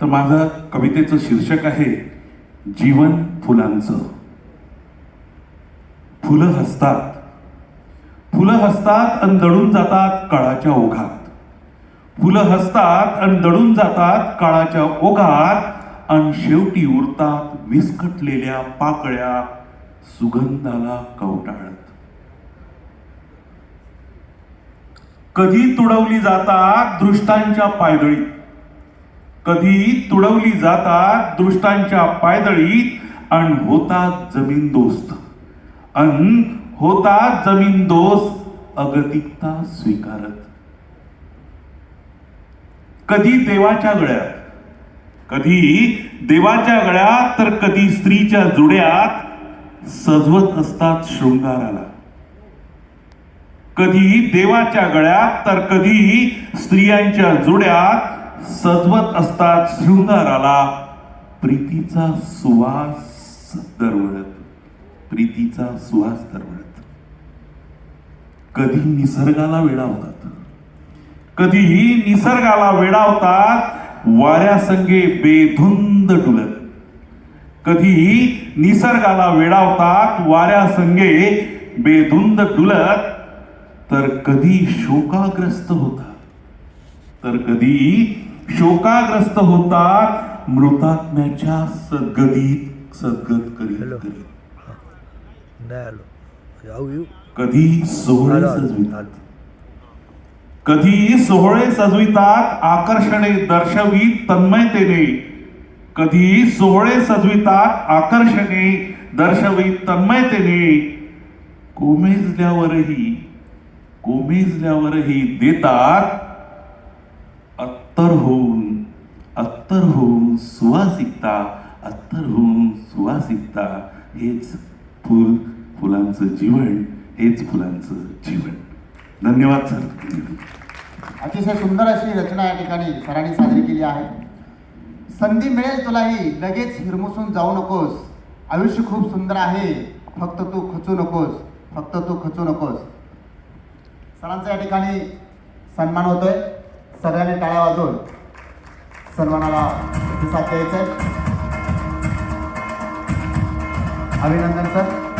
तर माझं कवितेचं शीर्षक आहे जीवन फुलांचं. फुलं हसतात. फुलं हसतात आणि दडून जातात काळाच्या ओघात. फुलं हसतात आणि दडून जातात काळाच्या ओघात आणि शेवटी उरतात विस्कटलेल्या पाकळ्या सुगंधाला कवटाळत. कधी तुडवली जातात दृष्टांच्या पायदळीत कधी तुडवली जातात दृष्टांच्या पायदळीत अन होतात जमीन दोस्त. अन होतात जमीन दोस्त अगतिकता स्वीकारत. कधी देवाच्या गळ्यात कधी देवाच्या गळ्यात तर कधी स्त्रीच्या जुड्यात सजवत असतात शृंगाराला. कधी देवाच्या गळ्यात तर कधी स्त्रियांच्या जुड्यात सजवत असतात शृंगाराला प्रीतीचा सुवास दरवळत. प्रीतीचा सुवास दरवळत. कधी निसर्गाला वेडावतात. कधीही निसर्गाला वेडावतात वाऱ्यासंगे बेधुंद डुलत. कधीही निसर्गाला वेडावतात वाऱ्यासंगे बेधुंद डुलत. तर कधी शोकाग्रस्त होतात. तर कधी शोकाग्रस्त होतात मृतात्म्याच्या सद्गतीत सद्गत करीत. करीत. कधी सोहळे सजवितात. कधी सोहळे सजवितात आकर्षणे दर्शवीत तन्मयतेने. कधी सोहळे सजवितात आकर्षणे दर्शवीत तन्मयतेने. कोमेजल्यावरही कोमेजल्यावरही देतात अत्तर होऊन अत्तर होऊन सुवासिकता अत्तर होऊन सुवासिकता हेच फुल फुलांचं जीवन हेच फुलांचं जीवन. धन्यवाद सर. अतिशय सुंदर अशी रचना या ठिकाणी सरांनी साजरी केली आहे. संधी मिळेल तुलाही लगेच हिरमुसून जाऊ नकोस. आयुष्य खूप सुंदर आहे फक्त तू खचू नकोस फक्त तू खचू नकोस. सरांचा या ठिकाणी सन्मान होतोय. सगळ्यांनी टाळ्या वाजवून सन्मानाला प्रतिसाद द्यायचा अभिनंदन सर.